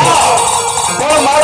થાય પણ મારા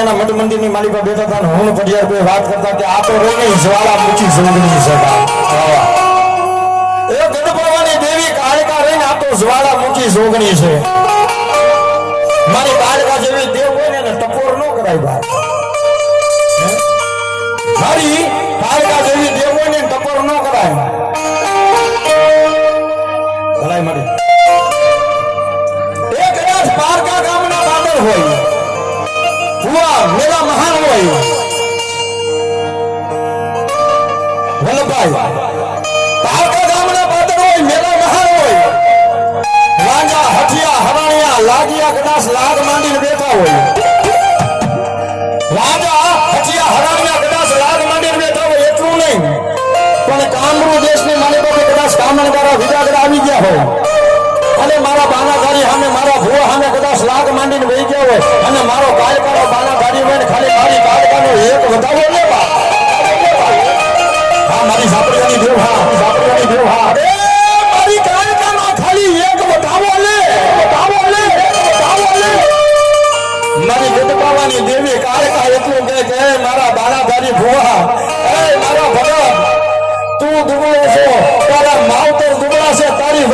અમે મઢ મંદિરની માલિકા બેઠા હતા હું ને કોઈ વાત કરતા કે આ તો રોને જ્વાળામુખી સુંદરી છે બા. વાહ. એ ગણપવાની દેવી કાળકા રહીને આ તો જ્વાળામુખી સોગણી છે મારી કાળકા જેવી દેવ હોય ને એને ટકોર ન કરાય ભાઈ મારી કાળકા જેવી દેવ હોય ને ટપોર ન કરાય લાગ માંડીને બેઠા હોય. રાજા પછી આ હરામના કદાચ લાગ માંડીને બેઠા હોય એટલું નહીં. પણ કામરૂ દેશની માલિકોને કદાચ કામણગારા વિજાગરા આવી ગયા હોય. અને મારા બાનાધારી સામે મારા ભૂવા સામે કદાચ લાગ માંડીને વહી ગયા હોય. અને મારો કાયકારો બાનાધારી હોય ને ખાલી મારી કાયકાનો એક વધારો લે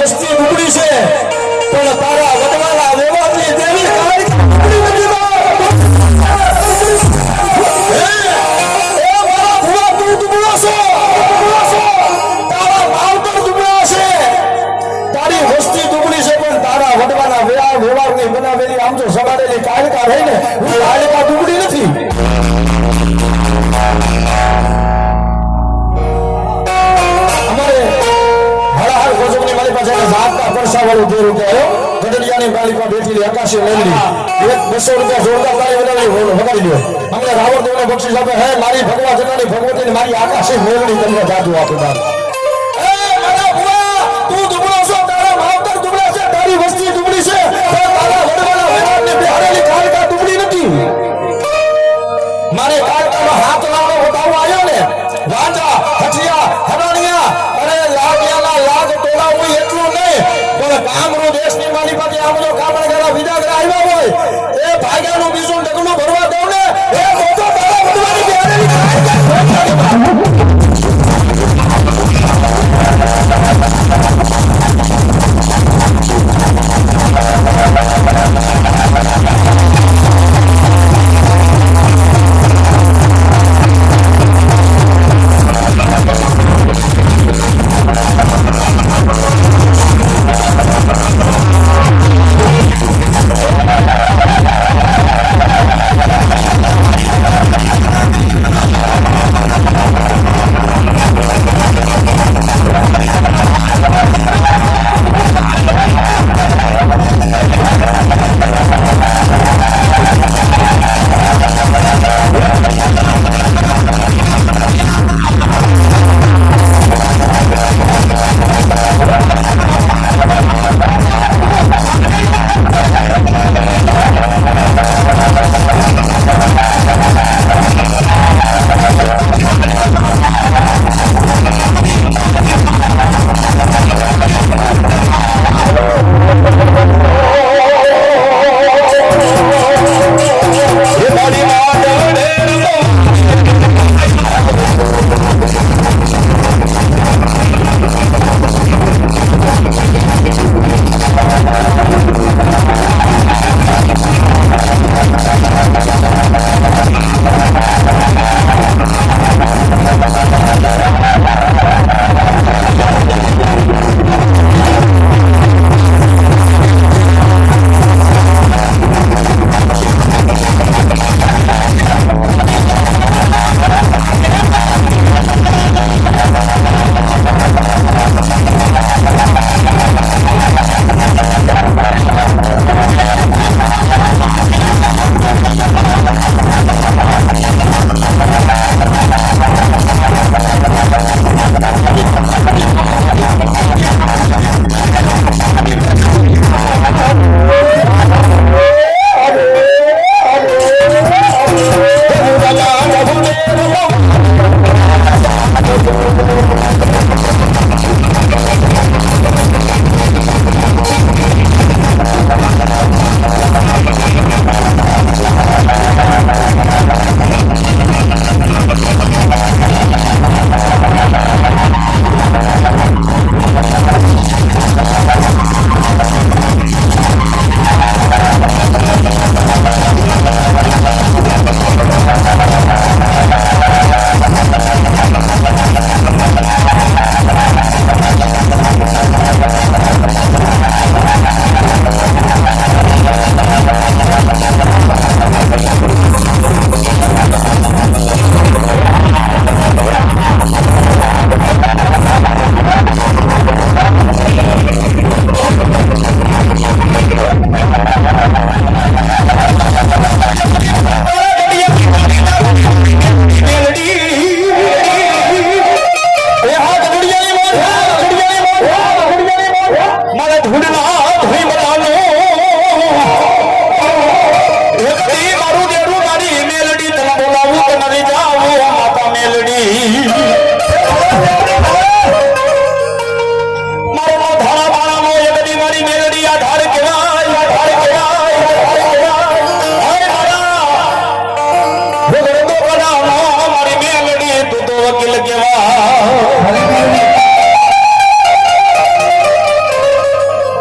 વસ્તી ઉપડી છે. આકાશી મેલડી એક બસો રૂપિયા જોરદાર તાળી વગાડી વધારી દો. અમને રાવણ દેવને બક્ષિસ આપે. હે, મારી ભગવા જનાની ભગવતીની મારી આકાશી મેલડી તમને જાદુ આપે બાર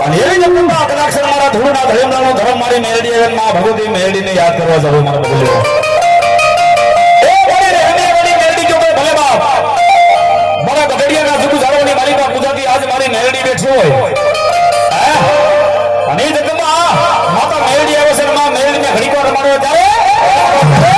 અને એવી જ અંતમાં મારા ધૂળના ધર્મદાનો ધર્મ મારી મેરડી એવનમાં ભગવતી મેરડીને યાદ કરવા જાવ મારા ભગવતી ભલે બાપ. મારા બગડિયાના મારી માં ગુજરાતી આજ મારી મેરડી બેઠી હોય. અને માતા મેરડી આવે છે માં મેરડીને ઘડીકો ત્યારે